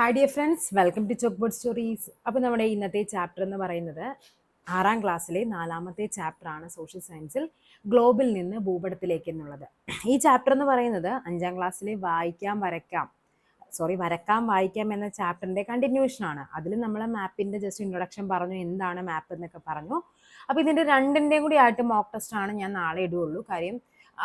Hi dear friends welcome to chalkboard stories അപ്പോൾ നമ്മുടെ ഇന്നത്തെ ചാപ്റ്റർ എന്ന് പറയുന്നത് ആറാം ക്ലാസ്സിലെ നാലാമത്തെ ചാപ്റ്ററാണ് സോഷ്യൽ സയൻസിൽ ഗ്ലോബിൽ നിന്ന് ഭൂപടത്തിലേക്ക് എന്നുള്ളത്. ഈ ചാപ്റ്റർ എന്ന് പറയുന്നത് അഞ്ചാം ക്ലാസ്സിലെ വായിക്കാം വരയ്ക്കാം. സോറി വരക്കാം വായിക്കാം എന്ന ചാപ്റ്ററിന്റെ കണ്ടിന്യൂഷൻ ആണ്. അതിൽ നമ്മൾ മാപ്പിന്റെ ജസ്റ്റ് ഇൻട്രൊഡക്ഷൻ പറഞ്ഞു എന്താണ് മാപ്പ് എന്നൊക്കെ പറഞ്ഞു. അപ്പോൾ ഇതിന്റെ രണ്ടിന്റെയും കൂടി ആയിട്ട് മോക്ക് ടെസ്റ്റ് ആണ് ഞാൻ നാളെ ഇടുകയുള്ളൂ. കാര്യം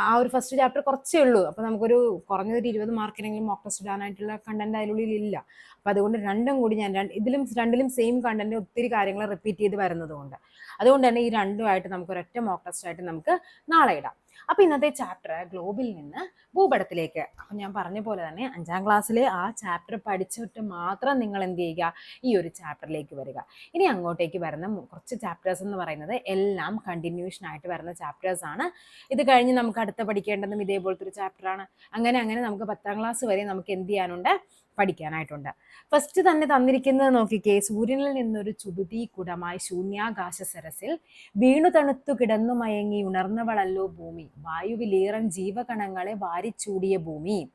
ആ ഒരു ഫസ്റ്റ് ചാപ്റ്റർ കുറച്ചേ ഉള്ളൂ. അപ്പോൾ നമുക്കൊരു കുറഞ്ഞൊരു ഇരുപത് മാർക്കിനെങ്കിലും മോക്ക് ടെസ്റ്റ് ഇടാനായിട്ടുള്ള കണ്ടന്റ് അതിനുള്ളിൽ ഇല്ല. അപ്പോൾ അതുകൊണ്ട് രണ്ടും കൂടി ഞാൻ ഇതിലും രണ്ടിലും സെയിം കണ്ടന്റ് ഒത്തിരി കാര്യങ്ങൾ റിപ്പീറ്റ് ചെയ്ത് വരുന്നതുകൊണ്ട്. അതുകൊണ്ട് തന്നെ ഈ രണ്ടുമായിട്ട് നമുക്ക് ഒരൊറ്റ മോക്ക് ടെസ്റ്റ് ആയിട്ട് നമുക്ക് നാളെ ഇടാം. അപ്പോൾ ഇന്നത്തെ ചാപ്റ്റർ ഗ്ലോബിൽ നിന്ന് ഭൂപടത്തിലേക്ക്. അപ്പോൾ ഞാൻ പറഞ്ഞ പോലെ തന്നെ അഞ്ചാം ക്ലാസ്സിലെ ആ ചാപ്റ്റർ പഠിച്ചിട്ട് മാത്രം നിങ്ങൾ എന്ത് ചെയ്യുക? ഈ ഒരു ചാപ്റ്ററിലേക്ക് വരിക. ഇനി അങ്ങോട്ടേക്ക് വരുന്ന കുറച്ച് ചാപ്റ്റേഴ്സ് എന്ന് പറയുന്നത് എല്ലാം കണ്ടിന്യൂഷൻ ആയിട്ട് വരുന്ന ചാപ്റ്റേഴ്സ് ആണ്. ഇത് കഴിഞ്ഞ് നമുക്ക് അടുത്ത പഠിക്കേണ്ടതും ഇതേപോലത്തെ ഒരു ചാപ്റ്ററാണ് അങ്ങനെ അങ്ങനെ നമുക്ക് പത്താം ക്ലാസ് വരെ നമുക്ക് എന്ത് ചെയ്യാനുണ്ട്? പഠിക്കാനായിട്ടുണ്ട്. ഫസ്റ്റ് തന്നെ തന്നിരിക്കുന്നത് നോക്കിക്കേ സൂര്യനിൽ നിന്നൊരു ചുടുതി കുടമായി ശൂന്യാകാശ സരസിൽ വീണു തണുത്തു കിടന്നു മയങ്ങി ഉണർന്നവളല്ലോ ഭൂമി. വായുവിലേറൻ ജീവകണങ്ങളെ വാരിച്ചൂടിയ ഭൂമി.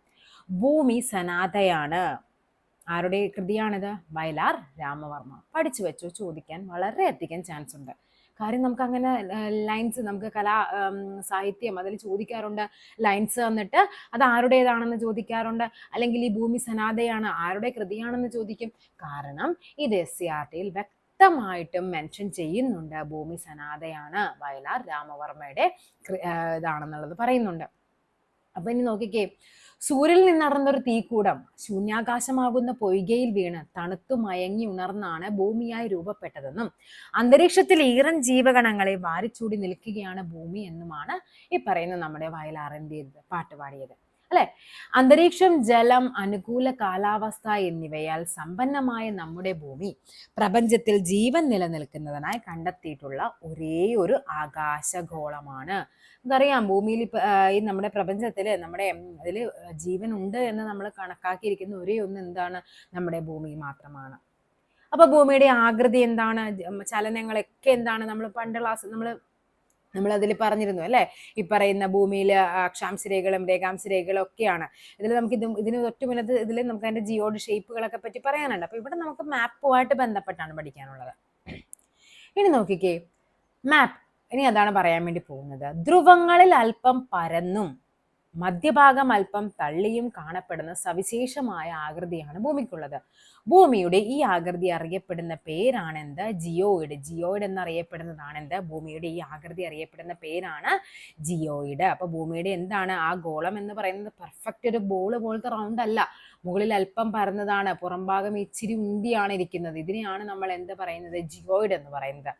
ഭൂമി സനാതയാണ്. ആരുടെ കൃതിയാണിത്? വയലാർ രാമവർമ്മ. പഠിച്ചു വെച്ചു ചോദിക്കാൻ വളരെയധികം ചാൻസ് ഉണ്ട്. കാര്യം നമുക്ക് അങ്ങനെ ലൈൻസ് നമുക്ക് കലാ സാഹിത്യം അതിൽ ചോദിക്കാറുണ്ട്. ലൈൻസ് തന്നിട്ട് അത് ആരുടേതാണെന്ന് ചോദിക്കാറുണ്ട്. അല്ലെങ്കിൽ ഈ ഭൂമി സനാഥയാണ് ആരുടെ കൃതിയാണെന്ന് ചോദിക്കും. കാരണം ഇത് എസ് സി ആർ ടിയിൽ വ്യക്തമായിട്ടും മെൻഷൻ ചെയ്യുന്നുണ്ട്. ഭൂമി സനാഥയാണ് വയലാർ രാമവർമ്മയുടെ ഇതാണെന്നുള്ളത് പറയുന്നുണ്ട്. അപ്പൊ ഇനി നോക്കിക്കേ. സൂര്യനിൽ നിന്നടന്നൊരു തീക്കൂടം ശൂന്യാകാശമാകുന്ന പൊയ്കയിൽ വീണ് തണുത്തു മയങ്ങി ഉണർന്നാണ് ഭൂമിയായി രൂപപ്പെട്ടതെന്നും അന്തരീക്ഷത്തിൽ ഈറൻ ജീവഗണങ്ങളെ വാരിച്ചൂടി നിൽക്കുകയാണ് ഭൂമി എന്നുമാണ് ഈ പറയുന്ന നമ്മുടെ വയലാറിന്റെ പാട്ട് പാടിയത് അല്ലെ? അന്തരീക്ഷം ജലം അനുകൂല കാലാവസ്ഥ എന്നിവയാൽ സമ്പന്നമായ നമ്മുടെ ഭൂമി പ്രപഞ്ചത്തിൽ ജീവൻ നിലനിൽക്കുന്നതിനായി കണ്ടെത്തിയിട്ടുള്ള ഒരേ ഒരു ആകാശഗോളമാണ്. നമുക്കറിയാം ഭൂമിയിൽ ഈ നമ്മുടെ പ്രപഞ്ചത്തിൽ നമ്മുടെ അതിൽ ജീവൻ ഉണ്ട് എന്ന് നമ്മൾ കണക്കാക്കിയിരിക്കുന്ന ഒരേ ഒന്ന് എന്താണ്? നമ്മുടെ ഭൂമി മാത്രമാണ്. അപ്പൊ ഭൂമിയുടെ ആകൃതി എന്താണ്? ചലനങ്ങളൊക്കെ എന്താണ്? നമ്മൾ പണ്ട് ക്ലാസ് നമ്മൾ നമ്മൾ അതിൽ പറഞ്ഞിരുന്നു അല്ലേ? ഈ പറയുന്ന ഭൂമിയിൽ അക്ഷാംശരേഖകളും രേഖാംശരേഖകളും ഒക്കെയാണ്. ഇതിൽ നമുക്ക് ഇത് ഇതിന് ഒറ്റ മുന്നത്ത് ഇതിൽ നമുക്ക് അതിന്റെ ജിയോഡ് ഷേപ്പുകളൊക്കെ പറ്റി പറയാനുണ്ട്. അപ്പൊ ഇവിടെ നമുക്ക് മാപ്പുമായിട്ട് ബന്ധപ്പെട്ടാണ് പഠിക്കാനുള്ളത്. ഇനി നോക്കിക്കേ. മാപ്പ് ഇനി അതാണ് പറയാൻ വേണ്ടി പോകുന്നത്. ധ്രുവങ്ങളിൽ അല്പം പരന്നും. മധ്യഭാഗം അല്പം തള്ളിയും കാണപ്പെടുന്ന സവിശേഷമായ ആകൃതിയാണ് ഭൂമിക്കുള്ളത്. ഭൂമിയുടെ ഈ ആകൃതി അറിയപ്പെടുന്ന പേരാണെന്ത്? ജിയോയിഡ്. ജിയോയിഡ് എന്നറിയപ്പെടുന്നതാണ് എന്ത് ഭൂമിയുടെ ഈ ആകൃതി അറിയപ്പെടുന്ന പേരാണ് ജിയോയിഡ്. അപ്പൊ ഭൂമിയുടെ എന്താണ്? ആ ഗോളം എന്ന് പറയുന്നത് പെർഫെക്റ്റ് ഒരു ബോൾ പോലത്തെ റൗണ്ട് അല്ല. മുകളിൽ അല്പം പരന്നതാണ്. പുറംഭാഗം ഇച്ചിരി ഉന്തിയാണ് ഇരിക്കുന്നത്. ഇതിനെയാണ് നമ്മൾ എന്ത് പറയുന്നത്? ജിയോയിഡ് എന്ന് പറയുന്നത്.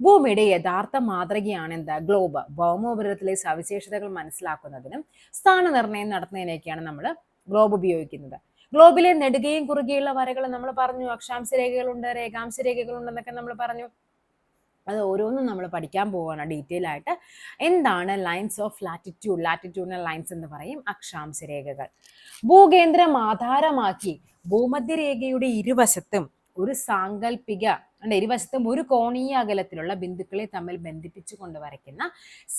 ഭൂമിയുടെ യഥാർത്ഥ മാതൃകയാണ് എന്താ ഗ്ലോബ് ഭൗമോപരിതലത്തിലെ സവിശേഷതകൾ മനസ്സിലാക്കുന്നതിനും സ്ഥാനനിർണയം നടത്തുന്നതിനൊക്കെയാണ് നമ്മൾ ഗ്ലോബ് ഉപയോഗിക്കുന്നത്. ഗ്ലോബിലെ നെടുകയും കുറുകെയുള്ള വരകൾ നമ്മൾ പറഞ്ഞു. അക്ഷാംശ രേഖകളുണ്ട് രേഖാംശ രേഖകളുണ്ടെന്നൊക്കെ നമ്മൾ പറഞ്ഞു. അത് ഓരോന്നും നമ്മൾ പഠിക്കാൻ പോവുകയാണ് ഡീറ്റെയിൽ ആയിട്ട് എന്താണ് lines of latitude latitudinal lines എന്ന് പറയും. അക്ഷാംശ രേഖകൾ. ഭൂകേന്ദ്രം ആധാരമാക്കി ഭൂമധ്യരേഖയുടെ ഇരുവശത്തും ഒരു സാങ്കല്പിക അല്ല ഇരുവശത്തും ഒരു കോണീയ അകലത്തിലുള്ള ബിന്ദുക്കളെ തമ്മിൽ ബന്ധിപ്പിച്ചു കൊണ്ട് വരയ്ക്കുന്ന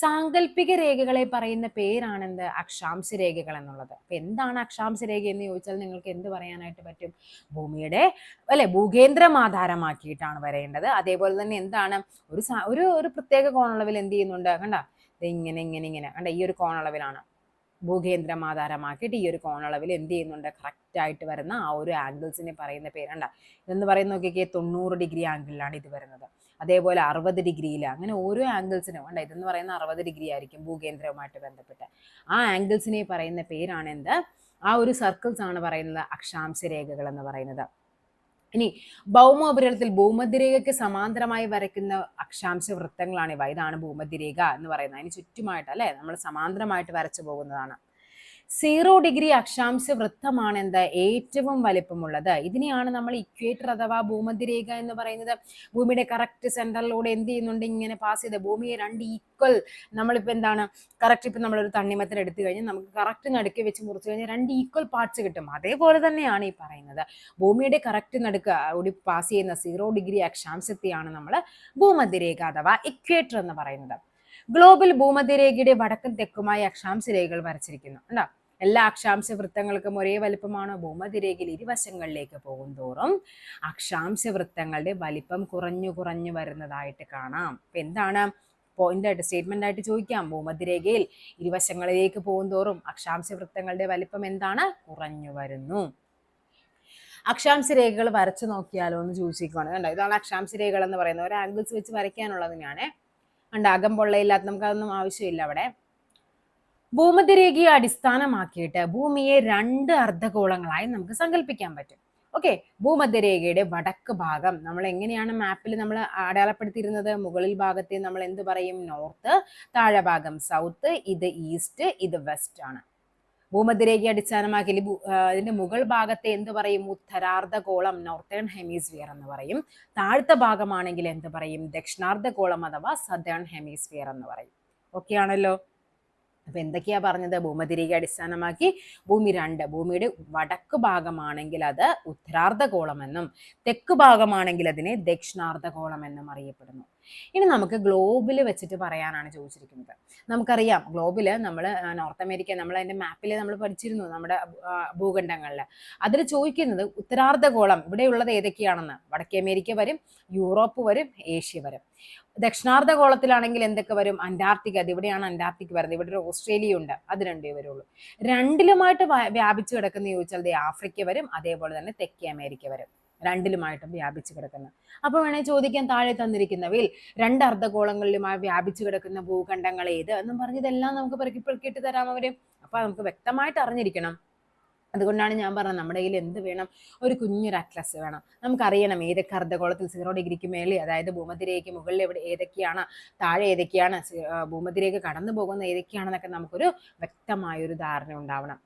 സാങ്കല്പിക രേഖകളെ പറയുന്ന പേരാണെന്ത്? അക്ഷാംശ രേഖകൾ എന്നുള്ളത്. അപ്പൊ എന്താണ് അക്ഷാംശ രേഖ എന്ന് ചോദിച്ചാൽ നിങ്ങൾക്ക് എന്ത് പറയാനായിട്ട് പറ്റും? ഭൂമിയുടെ അല്ലെ ഭൂകേന്ദ്രം ആധാരമാക്കിയിട്ടാണ് വരേണ്ടത് അതേപോലെ തന്നെ എന്താണ്? ഒരു ഒരു ഒരു പ്രത്യേക കോണളവിൽ എന്ത് ചെയ്യുന്നുണ്ട്? കണ്ട? ഇങ്ങനെ ഇങ്ങനെ ഇങ്ങനെ. കണ്ട? ഈ ഒരു കോണളവിലാണ്. ഭൂകേന്ദ്രം ആധാരമാക്കിയിട്ട് ഈ ഒരു കോണളവിൽ എന്ത് ചെയ്യുന്നുണ്ട്? കറക്റ്റായിട്ട് വരുന്ന ആ ഒരു ആംഗിൾസിനെ പറയുന്ന പേരുണ്ട് ഇതെന്ന് പറയുന്ന നോക്കിക്കേ? തൊണ്ണൂറ് ഡിഗ്രി ആംഗിളിലാണ് ഇത് വരുന്നത്. അതേപോലെ അറുപത് ഡിഗ്രിയിൽ അങ്ങനെ ഓരോ ആംഗിൾസിനും ഉണ്ട് ഇതെന്ന് പറയുന്ന അറുപത് ഡിഗ്രി ആയിരിക്കും ഭൂകേന്ദ്രവുമായിട്ട് ബന്ധപ്പെട്ട്. ആ ആംഗിൾസിനെ പറയുന്ന പേരാണ് എന്ത്? ആ ഒരു സർക്കിൾസ് ആണ് പറയുന്നത് അക്ഷാംശ രേഖകൾ എന്ന് പറയുന്നത്. ഇനി ഭൗമോപരിതലത്തിൽ ഭൂമധ്യരേഖയ്ക്ക് സമാന്തരമായി വരയ്ക്കുന്ന അക്ഷാംശ വൃത്തങ്ങളാണ് ഇവ. ഇതാണ് ഭൂമധ്യരേഖ എന്ന് പറയുന്നത്. അതിന് ചുറ്റുമായിട്ട് അല്ലെ? നമ്മൾ സമാന്തരമായിട്ട് വരച്ചു പോകുന്നതാണ്. സീറോ ഡിഗ്രി അക്ഷാംശ വൃത്തമാണ് എന്താ ഏറ്റവും വലിപ്പമുള്ളത്. ഇതിനെയാണ് നമ്മൾ ഇക്വേറ്റർ അഥവാ ഭൂമധ്യരേഖ എന്ന് പറയുന്നത്. ഭൂമിയുടെ കറക്റ്റ് സെന്ററിലൂടെ എന്ത് ചെയ്യുന്നുണ്ട്? ഇങ്ങനെ പാസ് ചെയ്ത് ഭൂമിയെ രണ്ട് ഈക്വൽ നമ്മളിപ്പോൾ എന്താണ്? കറക്റ്റ് ഇപ്പം നമ്മളൊരു തണ്ണിമത്തൻ എടുത്തു കഴിഞ്ഞാൽ നമുക്ക് കറക്റ്റ് നടുക്ക് വെച്ച് മുറിച്ചു കഴിഞ്ഞാൽ രണ്ട് ഈക്വൽ പാർട്സ് കിട്ടും. അതേപോലെ തന്നെയാണ് ഈ പറയുന്നത്. ഭൂമിയുടെ കറക്റ്റ് നടുക്ക് കൂടി പാസ് ചെയ്യുന്ന സീറോ ഡിഗ്രി അക്ഷാംശത്തെയാണ് നമ്മൾ ഭൂമധ്യരേഖ അഥവാ ഇക്വേറ്റർ എന്ന് പറയുന്നത്. ഗ്ലോബൽ ഭൂമധ്യരേഖയുടെ വടക്കും തെക്കുമായി അക്ഷാംശ രേഖകൾ വരച്ചിരിക്കുന്നു. കണ്ടോ? എല്ലാ അക്ഷാംശ വൃത്തങ്ങൾക്കും ഒരേ വലിപ്പമാണോ? ഭൂമതിരേഖയിൽ ഇരുവശങ്ങളിലേക്ക് പോകും തോറും അക്ഷാംശ വൃത്തങ്ങളുടെ വലിപ്പം കുറഞ്ഞു കുറഞ്ഞു വരുന്നതായിട്ട് കാണാം. അപ്പൊ എന്താണ്? പോയിന്റ് ആയിട്ട് സ്റ്റേറ്റ്മെന്റ് ആയിട്ട് ചോദിക്കാം. ഭൂമധ്യരേഖയിൽ ഇരുവശങ്ങളിലേക്ക് പോകും തോറും അക്ഷാംശ വൃത്തങ്ങളുടെ വലിപ്പം എന്താണ്? കുറഞ്ഞു വരുന്നു. അക്ഷാംശ രേഖകൾ വരച്ചു നോക്കിയാലോ എന്ന് ചോദിച്ചിരിക്കുകയാണ് കണ്ടോ? ഇതാണ് അക്ഷാംശ രേഖകൾ എന്ന് പറയുന്നത്. ഒരു ആംഗിൾസ് വെച്ച് വരയ്ക്കാനുള്ളതിനാണ് ഞാൻ അകം പൊള്ളയില്ലാത്ത നമുക്ക് അതൊന്നും ആവശ്യമില്ല അവിടെ. ഭൂമധ്യരേഖയെ അടിസ്ഥാനമാക്കിയിട്ട് ഭൂമിയെ രണ്ട് അർദ്ധഗോളങ്ങളായി നമുക്ക് സങ്കല്പിക്കാൻ പറ്റും. ഓക്കെ ഭൂമധ്യരേഖയുടെ വടക്ക് ഭാഗം നമ്മൾ എങ്ങനെയാണ് മാപ്പിൽ നമ്മൾ അടയാളപ്പെടുത്തിയിരുന്നത്? മുകളിൽ ഭാഗത്തെ നമ്മൾ എന്ത് പറയും? നോർത്ത് താഴെ ഭാഗം സൗത്ത് ഇത് ഈസ്റ്റ് ഇത് വെസ്റ്റ് ആണ്. ഭൂമധ്യരേഖയെ അടിസ്ഥാനമാക്കി ഇതിന്റെ മുകൾ ഭാഗത്തെ എന്ത് പറയും? ഉത്തരാർദ്ധഗോളം നോർത്തേൺ ഹെമിസ്ഫിയർ എന്ന് പറയും. താഴത്തെ ഭാഗമാണെങ്കിൽ എന്ത് പറയും? ദക്ഷിണാർദ്ധഗോളം അഥവാ സദേൺ ഹെമിസ്ഫിയർ എന്ന് പറയും. ഓക്കെ ആണല്ലോ? അപ്പൊ എന്തൊക്കെയാ പറഞ്ഞത്? ഭൂമതിരികെ അടിസ്ഥാനമാക്കി ഭൂമി രണ്ട്. ഭൂമിയുടെ വടക്ക് ഭാഗമാണെങ്കിൽ അത് ഉത്തരാർദ്ധഗോളമെന്നും തെക്ക് ഭാഗമാണെങ്കിൽ അതിനെ ദക്ഷിണാർദ്ധഗോളം എന്നും അറിയപ്പെടുന്നു. ഇനി നമുക്ക് ഗ്ലോബിൽ വെച്ചിട്ട് പറയാനാണ് ചോദിച്ചിരിക്കുന്നത്. നമുക്കറിയാം ഗ്ലോബിൽ നമ്മൾ നോർത്ത് അമേരിക്ക നമ്മൾ അതിന്റെ മാപ്പിൽ നമ്മൾ പഠിച്ചിരുന്നു നമ്മുടെ ഭൂഖണ്ഡങ്ങളിൽ. അതിൽ ചോദിക്കുന്നത് ഉത്തരാർദ്ധഗോളം ഇവിടെയുള്ളത് ഏതൊക്കെയാണെന്ന്? വടക്കേ അമേരിക്ക വരും യൂറോപ്പ് വരും ഏഷ്യ വരും. ദക്ഷിണാർദ്ധഗോളത്തിലാണെങ്കിൽ എന്തൊക്കെ വരും? അന്റാർട്ടിക്ക അത് ഇവിടെയാണ് അന്റാർട്ടിക് വരുന്നത്. ഇവിടെ ഒരു ഓസ്ട്രേലിയ ഉണ്ട് അത് രണ്ടേ വരുള്ളൂ. രണ്ടിലുമായിട്ട് വ്യാപിച്ചു കിടക്കുന്ന ചോദിച്ചാൽ ആഫ്രിക്ക വരും അതേപോലെ തന്നെ തെക്കേ അമേരിക്ക വരും. രണ്ടിലുമായിട്ടും വ്യാപിച്ചു കിടക്കുന്നത് അപ്പൊ വേണേ ചോദിക്കാൻ താഴെ തന്നിരിക്കുന്നവയിൽ രണ്ട് അർദ്ധഗോളങ്ങളിലുമായി വ്യാപിച്ചു കിടക്കുന്ന ഭൂഖണ്ഡങ്ങൾ ഏത് എന്നും പറഞ്ഞതെല്ലാം നമുക്ക് പെറുക്കി പെറുക്കിയിട്ട് തരാം അവർ. അപ്പോൾ നമുക്ക് വ്യക്തമായിട്ട് അറിഞ്ഞിരിക്കണം. അതുകൊണ്ടാണ് ഞാൻ പറഞ്ഞത് നമ്മുടെ കയ്യിൽ എന്ത് വേണം? ഒരു കുഞ്ഞൊരു അറ്റ്ലസ് വേണം. നമുക്കറിയണം ഏതൊക്കെ അർദ്ധഗോളത്തിൽ സീറോ ഡിഗ്രിക്ക് മേളിൽ അതായത് ഭൂമധ്യരേഖയ്ക്ക് മുകളിൽ എവിടെ ഏതൊക്കെയാണ് താഴെ ഏതൊക്കെയാണ് ഭൂമധ്യരേഖ കടന്നു പോകുന്ന ഏതൊക്കെയാണെന്നൊക്കെ നമുക്കൊരു വ്യക്തമായൊരു ധാരണ ഉണ്ടാവണം.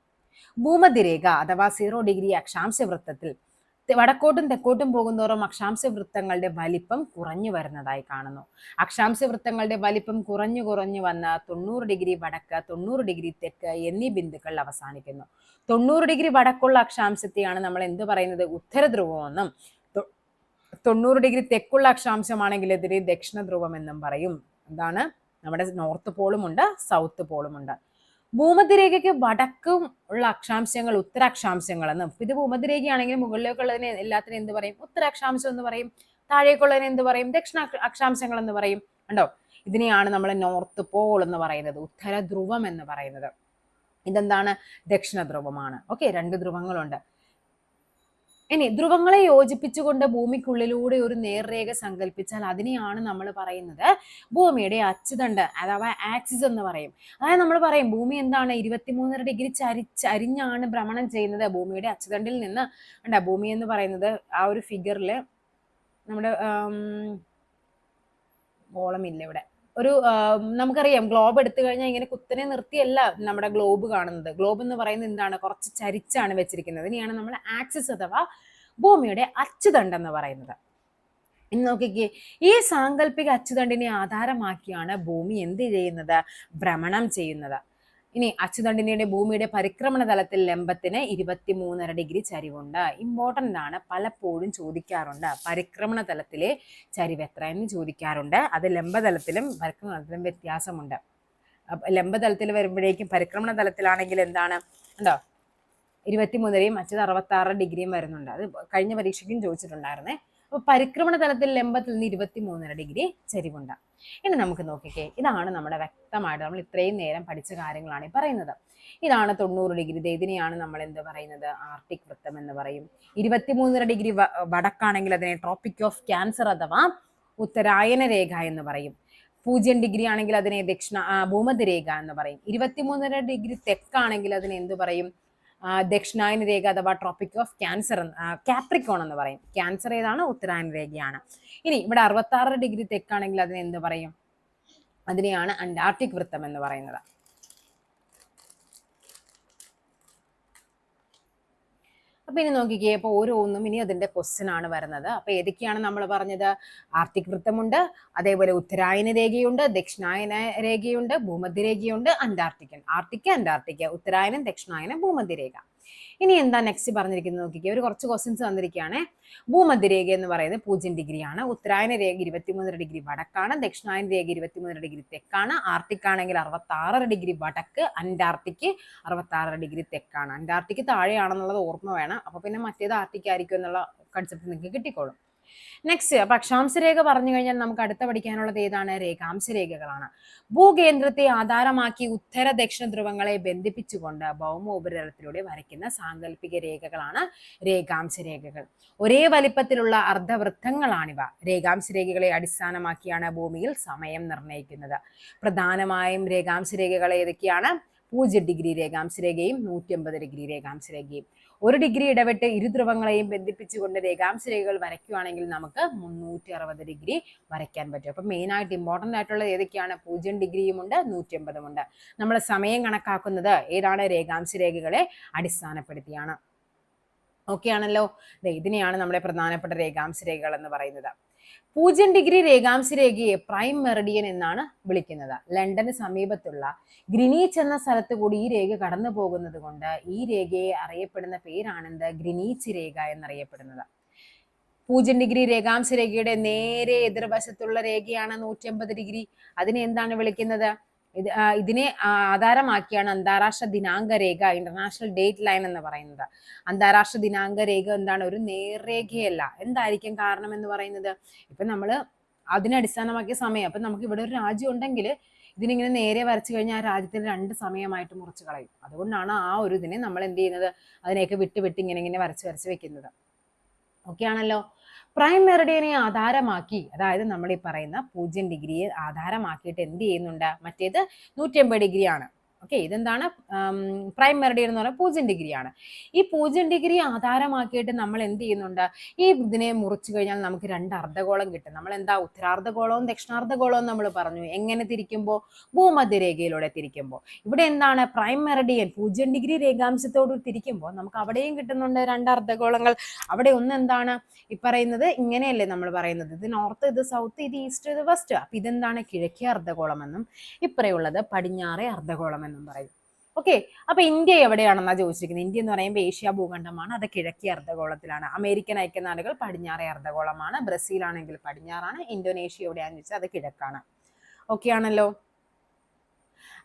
ഭൂമധ്യരേഖ അഥവാ സീറോ ഡിഗ്രി അക്ഷാംശ വൃത്തത്തിൽ തെ- വടക്കോട്ടും തെക്കോട്ടും പോകുന്നതോറും അക്ഷാംശ വൃത്തങ്ങളുടെ വലിപ്പം കുറഞ്ഞു വരുന്നതായി കാണുന്നു. അക്ഷാംശ വൃത്തങ്ങളുടെ വലിപ്പം കുറഞ്ഞു കുറഞ്ഞു വന്ന തൊണ്ണൂറ് ഡിഗ്രി വടക്ക് തൊണ്ണൂറ് ഡിഗ്രി തെക്ക് എന്നീ ബിന്ദുക്കൾ അവസാനിക്കുന്നു. തൊണ്ണൂറ് ഡിഗ്രി വടക്കുള്ള അക്ഷാംശത്തെയാണ് നമ്മൾ എന്ത് പറയുന്നത്? ഉത്തരധ്രുവമെന്നും ധ്രുവം തൊണ്ണൂറ് ഡിഗ്രി തെക്കുള്ള അക്ഷാംശമാണെങ്കിൽ എതിരെ ദക്ഷിണ ധ്രുവം എന്നും പറയും. എന്താണ്? നമ്മുടെ നോർത്ത് പോളും ഉണ്ട് സൗത്ത് പോളും ഉണ്ട് ഭൂമധ്യരേഖയ്ക്ക് വടക്കും ഉള്ള അക്ഷാംശങ്ങൾ ഉത്തരാക്ഷാംശങ്ങൾ എന്ന് ഇത് ഭൂമധ്യരേഖയാണെങ്കിൽ മുകളിലേക്കുള്ളതിനെ എല്ലാത്തിനും എന്ത് പറയും? ഉത്തരാക്ഷാംശം എന്ന് പറയും താഴേക്കുള്ളതിനെ എന്ത് പറയും? ദക്ഷിണ അക്ഷാംശങ്ങൾ എന്ന് പറയും. ഉണ്ടോ ഇതിനെയാണ് നമ്മൾ നോർത്ത് പോൾ എന്ന് പറയുന്നത് ഉത്തര ധ്രുവം എന്ന് പറയുന്നത്. ഇതെന്താണ്? ദക്ഷിണ ധ്രുവമാണ് ഓക്കെ രണ്ട് ധ്രുവങ്ങളുണ്ട്. ഇനി ധ്രുവങ്ങളെ യോജിപ്പിച്ചുകൊണ്ട് ഭൂമിക്കുള്ളിലൂടെ ഒരു നേർരേഖ സങ്കല്പിച്ചാൽ അതിനെയാണ് നമ്മൾ പറയുന്നത് ഭൂമിയുടെ അച്ചുതണ്ട് അഥവാ ആക്സിസ് എന്ന് പറയും. അതായത് നമ്മൾ പറയും ഭൂമി എന്താണ്? ഇരുപത്തിമൂന്നര ഡിഗ്രി ചരി ചരിഞ്ഞാണ് ഭ്രമണം ചെയ്യുന്നത്. ഭൂമിയുടെ അച്ചുതണ്ടിൽ നിന്ന് കണ്ട ഭൂമി എന്ന് പറയുന്നത് ആ ഒരു ഫിഗറിൽ നമ്മുടെ ഓളമില്ല ഇവിടെ ഒരു നമുക്കറിയാം ഗ്ലോബ് എടുത്തു കഴിഞ്ഞാൽ ഇങ്ങനെ കുത്തനെ നിർത്തിയല്ല നമ്മുടെ ഗ്ലോബ് കാണുന്നത്. ഗ്ലോബ് എന്ന് പറയുന്നത് എന്താണ്? കുറച്ച് ചരിച്ചാണ് വെച്ചിരിക്കുന്നത്. ഇനിയാണ് നമ്മൾ ആക്സിസ് അഥവാ ഭൂമിയുടെ അച്ചുതണ്ട് എന്ന് പറയുന്നത്. ഇനി നോക്കിക്കേ ഈ സാങ്കല്പിക അച്ചുതണ്ടിനെ ആധാരമാക്കിയാണ് ഭൂമി എന്ത് ചെയ്യുന്നത്? ഭ്രമണം ചെയ്യുന്നത്. ഇനി അച്ചുതണ്ടിനിയുടെ ഭൂമിയുടെ പരിക്രമണ തലത്തിൽ ലംബത്തിന് ഇരുപത്തിമൂന്നര ഡിഗ്രി ചരിവുണ്ട്. ഇമ്പോർട്ടന്റ് ആണ്. പലപ്പോഴും ചോദിക്കാറുണ്ട്. പരിക്രമണ തലത്തിലെ ചരിവ് എത്ര എന്ന് ചോദിക്കാറുണ്ട്. അത് ലംബതലത്തിലും പരിക്രമണ തലത്തിലും വ്യത്യാസമുണ്ട്. ലംബതലത്തിൽ വരുമ്പോഴേക്കും പരിക്രമണ തലത്തിലാണെങ്കിൽ എന്താണ്? ഉണ്ടോ? ഇരുപത്തിമൂന്നരയും മറ്റത് അറുപത്തി ആറ് ഡിഗ്രിയും വരുന്നുണ്ട്. അത് കഴിഞ്ഞ പരീക്ഷയ്ക്കും ചോദിച്ചിട്ടുണ്ടായിരുന്നേ. അപ്പൊ പരിക്രമണ തലത്തിൽ ലംബത്തിൽ നിന്ന് ഇരുപത്തിമൂന്നര ഡിഗ്രി ചരിവുണ്ട്. ഇനി നമുക്ക് നോക്കിക്കേ ഇതാണ് നമ്മുടെ വ്യക്തമായിട്ട് നമ്മൾ ഇത്രയും നേരം പഠിച്ച കാര്യങ്ങളാണ് ഈ പറയുന്നത്. ഇതാണ് തൊണ്ണൂറ് ഡിഗ്രി. ഇതിനെയാണ് നമ്മൾ എന്ത് പറയുന്നത്? ആർട്ടിക് വൃത്തം എന്ന് പറയും. ഇരുപത്തിമൂന്നര ഡിഗ്രി വടക്കാണെങ്കിൽ അതിനെ ട്രോപ്പിക് ഓഫ് ക്യാൻസർ അഥവാ ഉത്തരായന രേഖ എന്ന് പറയും. പൂജ്യം ഡിഗ്രി ആണെങ്കിൽ അതിനെ ദക്ഷിണ ഭൂമധ്യരേഖ എന്ന് പറയും. ഇരുപത്തിമൂന്നര ഡിഗ്രി തെക്കാണെങ്കിൽ അതിനെ എന്ത് പറയും? ദക്ഷിണായന രേഖ അഥവാ ട്രോപ്പിക് ഓഫ് ക്യാൻസർ കാപ്രിക്കോൺ എന്ന് പറയും. ക്യാൻസർ ഏതാണ്? ഉത്തരായന രേഖയാണ്. ഇനി ഇവിടെ അറുപത്തി ഡിഗ്രി തെക്കാണെങ്കിൽ അതിനെ എന്ത് പറയും? അതിനെയാണ് അന്റാർട്ടിക് വൃത്തം എന്ന് പറയുന്നത്. അപ്പൊ ഇനി നോക്കിക്കേ അപ്പൊ ഓരോന്നും ഇനി അതിന്റെ ക്വസ്റ്റ്യൻ ആണ് വരുന്നത്. അപ്പൊ ഏതൊക്കെയാണ് നമ്മൾ പറഞ്ഞത്? ആർത്തിക് വൃത്തമുണ്ട് അതേപോലെ ഉത്തരായന രേഖയുണ്ട് ദക്ഷിണായന രേഖയുണ്ട് ഭൂമധ്യരേഖയുണ്ട് അന്റാർട്ടിക്കൻ. ആർട്ടിക്ക അന്റാർട്ടിക്ക. ഉത്തരായനം ദക്ഷിണായനം ഭൂമധ്യരേഖ. ഇനി എന്താ നെക്സ്റ്റ് പറഞ്ഞിരിക്കുന്നത് നോക്കിക്കുക ഒരു കുറച്ച് ക്വസ്റ്റ്യൻസ് വന്നിരിക്കുകയാണ്. ഭൂമധ്യരേഖ എന്ന് പറയുന്നത് പൂജ്യം ഡിഗ്രിയാണ് ഉത്തരായന രേഖ ഇരുപത്തിമൂന്നര ഡിഗ്രി വടക്കാണ്. ദക്ഷിണായന രേഖ ഇരുപത്തിമൂന്നര ഡിഗ്രി തെക്കാണ്. ആർട്ടിക് ആണെങ്കിൽ അറുപത്താറര ഡിഗ്രി വടക്ക്. അന്റാർട്ടിക് അറുപത്താറര ഡിഗ്രി തെക്കാണ്. അന്റാർട്ടിക് താഴെയാണെന്നുള്ളത് ഓർമ്മ വേണം. അപ്പൊ പിന്നെ മറ്റേത് ആർട്ടിക് ആയിരിക്കും എന്നുള്ള കൺസെപ്റ്റ് നിങ്ങൾക്ക് കിട്ടിക്കോളും. നെക്സ്റ്റ് അപ്പൊ അക്ഷാംശരേഖ പറഞ്ഞു കഴിഞ്ഞാൽ നമുക്ക് അടുത്ത പഠിക്കാനുള്ളത് ഏതാണ്? രേഖാംശരേഖകളാണ്. ഭൂകേന്ദ്രത്തെ ആധാരമാക്കി ഉത്തര ദക്ഷിണ ധ്രുവങ്ങളെ ബന്ധിപ്പിച്ചുകൊണ്ട് ഭൗമ ഉപരിതലത്തിലൂടെ വരയ്ക്കുന്ന സാങ്കല്പിക രേഖകളാണ് രേഖാംശരേഖകൾ. ഒരേ വലിപ്പത്തിലുള്ള അർദ്ധവൃത്തങ്ങളാണിവ. രേഖാംശരേഖകളെ അടിസ്ഥാനമാക്കിയാണ് ഭൂമിയിൽ സമയം നിർണയിക്കുന്നത്. പ്രധാനമായും രേഖാംശരേഖകൾ ഏതൊക്കെയാണ്? പൂജ്യം ഡിഗ്രി രേഖാംശരേഖയും നൂറ്റി അമ്പത് ഡിഗ്രി രേഖാംശരേഖയും. ഒരു ഡിഗ്രി ഇടവിട്ട് ഇരുധ്രുവങ്ങളെയും ബന്ധിപ്പിച്ചുകൊണ്ട് രേഖാംശരേഖകൾ വരയ്ക്കുകയാണെങ്കിൽ നമുക്ക് മുന്നൂറ്റി അറുപത് ഡിഗ്രി വരയ്ക്കാൻ പറ്റും. അപ്പം മെയിൻ ആയിട്ട് ഇമ്പോർട്ടന്റ് ആയിട്ടുള്ളത് ഏതൊക്കെയാണ്? പൂജ്യം ഡിഗ്രിയും ഉണ്ട് നൂറ്റി അമ്പതും ഉണ്ട് നമ്മൾ സമയം കണക്കാക്കുന്നത് ഏതാണ്? രേഖാംശരേഖകളെ അടിസ്ഥാനപ്പെടുത്തിയാണ്. ഓക്കെ ആണല്ലോ? ഇതിനെയാണ് നമ്മുടെ പ്രധാനപ്പെട്ട രേഖാംശരേഖകൾ എന്ന് പറയുന്നത്. പൂജ്യം ഡിഗ്രി രേഖാംശ രേഖയെ പ്രൈം മെറിഡിയൻ എന്നാണ് വിളിക്കുന്നത്. ലണ്ടന് സമീപത്തുള്ള ഗ്രിനീച്ച് എന്ന സ്ഥലത്ത് കൂടി ഈ രേഖ കടന്നു പോകുന്നത് കൊണ്ട് ഈ രേഖയെ അറിയപ്പെടുന്ന പേരാണെന്ത്? ഗ്രിനീച്ച് രേഖ എന്നറിയപ്പെടുന്നത്. പൂജ്യം ഡിഗ്രി രേഖാംശ രേഖയുടെ നേരെ എതിർവശത്തുള്ള രേഖയാണ് നൂറ്റി അമ്പത് ഡിഗ്രി. അതിനെ എന്താണ് വിളിക്കുന്നത്? ഇത് ഇതിനെ ആധാരമാക്കിയാണ് അന്താരാഷ്ട്ര ദിനാങ്ക രേഖ ഇന്റർനാഷണൽ ഡേറ്റ് ലൈൻ എന്ന് പറയുന്നത്. അന്താരാഷ്ട്ര ദിനാങ്ക രേഖ എന്താണ്? ഒരു നേർരേഖയല്ല. എന്തായിരിക്കും കാരണം എന്ന് പറയുന്നത്? ഇപ്പൊ നമ്മൾ അതിനെ അടിസ്ഥാനമാക്കിയ സമയം. അപ്പൊ നമുക്ക് ഇവിടെ ഒരു രാജ്യം ഉണ്ടെങ്കിൽ ഇതിനിങ്ങനെ നേരെ വരച്ചു കഴിഞ്ഞാൽ ആ രാജ്യത്തിന് രണ്ട് സമയമായിട്ട് മുറിച്ച് കളയും. അതുകൊണ്ടാണ് ആ ഒരു ഇതിനെ നമ്മൾ എന്ത് ചെയ്യുന്നത്? അതിനെയൊക്കെ വിട്ട് വിട്ട് ഇങ്ങനെ ഇങ്ങനെ വരച്ച് വരച്ച് വെക്കുന്നത്. ഓക്കെ ആണല്ലോ. പ്രൈം മെറിഡിയനെ ആധാരമാക്കി അതായത് നമ്മൾ ഈ പറയുന്ന പൂജ്യം ഡിഗ്രിയെ ആധാരമാക്കിയിട്ട് എന്ത് ചെയ്യുന്നുണ്ട്? മറ്റേത് നൂറ്റി ഡിഗ്രി ആണ് ഓക്കെ ഇതെന്താണ്? പ്രൈം മെറിഡിയൻ എന്ന് പറയുന്നത് പൂജ്യം ഡിഗ്രിയാണ് ഈ പൂജ്യം ഡിഗ്രി ആധാരമാക്കിയിട്ട് നമ്മൾ എന്ത് ചെയ്യുന്നുണ്ട്? ഈ ഇതിനെ മുറിച്ചു കഴിഞ്ഞാൽ നമുക്ക് രണ്ട് അർദ്ധഗോളം കിട്ടും. നമ്മൾ എന്താ ഉത്തരാർദ്ധഗോളവും ദക്ഷിണാർദ്ധഗോളവും നമ്മൾ പറഞ്ഞു. എങ്ങനെ തിരിക്കുമ്പോൾ ഭൂമധ്യരേഖയിലൂടെ തിരിക്കുമ്പോൾ ഇവിടെ എന്താണ്? പ്രൈം മെറിഡിയൻ പൂജ്യം ഡിഗ്രി രേഖാംശത്തോട് തിരിക്കുമ്പോൾ നമുക്ക് അവിടെയും കിട്ടുന്നുണ്ട് രണ്ട് അർദ്ധഗോളങ്ങൾ. അവിടെ ഒന്ന് എന്താണ്? ഈ പറയുന്നത് ഇങ്ങനെയല്ലേ നമ്മൾ പറയുന്നത്. ഇത് നോർത്ത് ഇത് സൗത്ത് ഇത് ഈസ്റ്റ് ഇത് വെസ്റ്റ് അപ്പം ഇതെന്താണ്? കിഴക്കേ അർദ്ധഗോളമെന്നും ഇപ്പറയുള്ളത് പടിഞ്ഞാറേ അർദ്ധഗോളം എന്നും പറയും. ഓക്കെ അപ്പൊ ഇന്ത്യ എവിടെയാണെന്നാ ചോദിച്ചിരിക്കുന്നത്? ഇന്ത്യ എന്ന് പറയുമ്പോൾ ഏഷ്യ ഭൂഖണ്ഡമാണ്. അത് കിഴക്കേ അർദ്ധഗോളത്തിലാണ്. അമേരിക്കൻ ഐക്യനാടുകൾ പടിഞ്ഞാറേ അർദ്ധഗോളമാണ്. ബ്രസീൽ ആണെങ്കിൽ പടിഞ്ഞാറാണ്. ഇന്തോനേഷ്യ എവിടെയാണെന്ന് വെച്ചാൽ അത് കിഴക്കാണ്. ഓക്കെ ആണല്ലോ?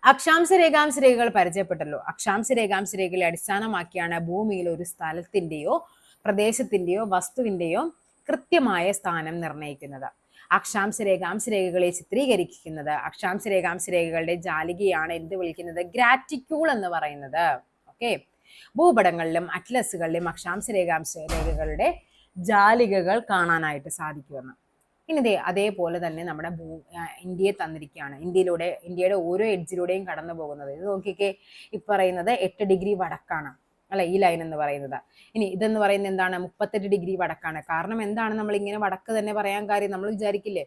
അക്ഷാംശ രേഖാംശ രേഖകൾ പരിചയപ്പെട്ടല്ലോ. അക്ഷാംശ രേഖാംശ രേഖകളെ അടിസ്ഥാനമാക്കിയാണ് ഭൂമിയിൽ ഒരു സ്ഥലത്തിന്റെയോ പ്രദേശത്തിന്റെയോ വസ്തുവിന്റെയോ കൃത്യമായ സ്ഥാനം നിർണയിക്കുന്നത്. അക്ഷാംശ രേഖാംശ രേഖകളെ ചിത്രീകരിക്കുന്നത്. രേഖാംശ രേഖകളുടെ ജാലികയാണ് എന്ത് വിളിക്കുന്നത്? ഗ്രാറ്റിക്യൂൾ എന്ന് പറയുന്നത്. ഓക്കെ ഭൂപടങ്ങളിലും അറ്റ്ലസുകളിലും രേഖാംശ രേഖകളുടെ ജാലികകൾ കാണാനായിട്ട് സാധിക്കുമെന്ന്. ഇനി അതേപോലെ തന്നെ നമ്മുടെ ഭൂ ഇന്ത്യയെ തന്നിരിക്കുകയാണ്. ഇന്ത്യയിലൂടെ ഇന്ത്യയുടെ ഓരോ എഡ്ജിലൂടെയും കടന്നു പോകുന്നത് ഇത് നോക്കിക്കേ ഇപ്പറയുന്നത് എട്ട് ഡിഗ്രി വടക്കാണ്. അല്ല ഈ ലൈൻ എന്ന് പറയുന്നത്. ഇനി ഇതെന്ന് പറയുന്നത് എന്താണ്? മുപ്പത്തെട്ട് ഡിഗ്രി വടക്കാണ്. കാരണം എന്താണ്? നമ്മൾ ഇങ്ങനെ വടക്ക് തന്നെ പറയാൻ കാര്യം നമ്മൾ വിചാരിക്കില്ലേ?